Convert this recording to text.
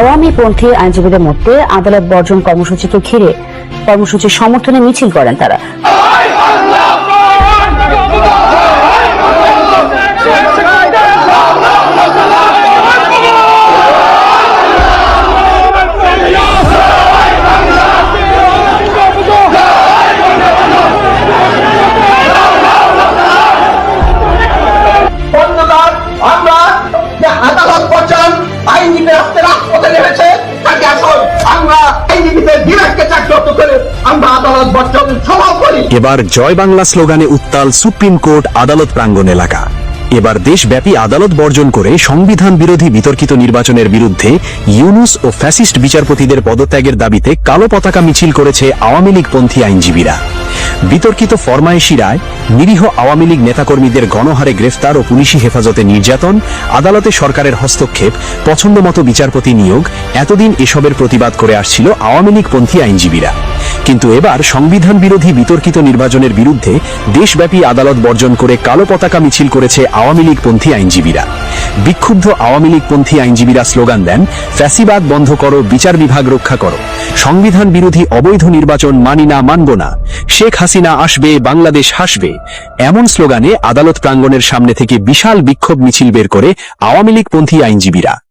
আওয়ামী পন্থী আইনজীবীদের মধ্যে আদালত বর্জন কর্মসূচিকে ঘিরে কর্মসূচির সমর্থনে মিছিল করেন তারা। এবার জয় বাংলা স্লোগানে উত্তাল সুপ্রিম কোর্ট আদালত প্রাঙ্গণ এলাকা। এবার দেশব্যাপী আদালত বর্জন করে সংবিধান বিরোধী বিতর্কিত নির্বাচনের বিরুদ্ধে ইউনুস ও ফ্যাসিস্ট বিচারপতিদের পদত্যাগের দাবিতে কালো পতাকা মিছিল করেছে আওয়ামী লীগপন্থী আইনজীবীরা। বিতর্কিত ফরমায়েশি রায় নিরীহ আওয়ামী লীগ নেতাকর্মীদের গণহারে গ্রেফতার ও পুলিশি হেফাজতে নির্যাতন, আদালতে সরকারের হস্তক্ষেপ পছন্দমতো বিচারপতি নিয়োগ, এতদিন এসবের প্রতিবাদ করে আসছিল আওয়ামী লীগপন্থী আইনজীবীরা। কিন্তু এবার সংবিধান বিরোধী বিতর্কিত নির্বাচনের বিরুদ্ধে দেশব্যাপী আদালত বর্জন করে কালো পতাকা মিছিল করেছে আওয়ামী লীগপন্থী আইনজীবীরা। বিক্ষুব্ধ আওয়ামী লীগপন্থী আইনজীবীরা স্লোগান দেন, ফ্যাসিবাদ বন্ধ করো, বিচার বিভাগ রক্ষা করো। সংবিধান বিরোধী অবৈধ নির্বাচন মানি না, মানব না। শেখ হাসিনা আসবে, বাংলাদেশ হাসবে। এমন স্লোগানে আদালত প্রাঙ্গণের সামনে থেকে বিশাল বিক্ষোভ মিছিল বের করে আওয়ামী লীগপন্থী আইনজীবীরা।